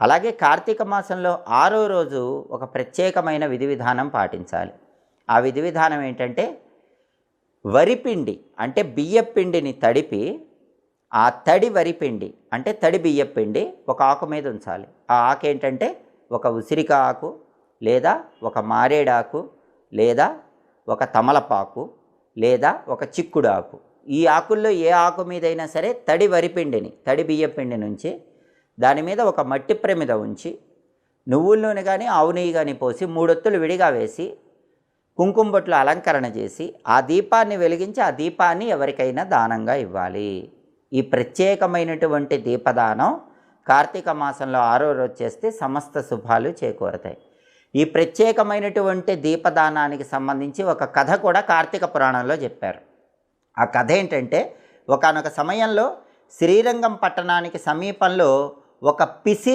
అలాగే కార్తీక మాసంలో ఆరో రోజు ఒక ప్రత్యేకమైన విధి విధానం పాటించాలి. ఆ విధి విధానం ఏంటంటే వరిపిండి అంటే బియ్యపిండిని తడిపి ఆ తడి వరిపిండి అంటే తడి బియ్యపిండి ఒక ఆకు మీద ఉంచాలి. ఆ ఆకు ఏంటంటే ఒక ఉసిరిక ఆకు లేదా ఒక మారేడాకు లేదా ఒక తమలపాకు లేదా ఒక చిక్కుడు ఆకు. ఈ ఆకుల్లో ఏ ఆకు మీదైనా సరే తడి వరిపిండిని తడి బియ్యపిండి నుంచి దాని మీద ఒక మట్టి ప్రమిద ఉంచి నువ్వుల నూనె కానీ ఆవు నెయ్యి కానీ పోసి మూడొత్తులు విడిగా వేసి కుంకుమ బొట్లు అలంకరణ చేసి ఆ దీపాన్ని వెలిగించి ఆ దీపాన్ని ఎవరికైనా దానంగా ఇవ్వాలి. ఈ ప్రత్యేకమైనటువంటి దీపదానం కార్తీక మాసంలో ఆరో రోజు చేస్తే సమస్త శుభాలు చేకూరతాయి. ఈ ప్రత్యేకమైనటువంటి దీపదానానికి సంబంధించి ఒక కథ కూడా కార్తీక పురాణంలో చెప్పారు. ఆ కథ ఏంటంటే ఒకానొక సమయంలో శ్రీరంగం పట్టణానికి సమీపంలో ఒక పిసి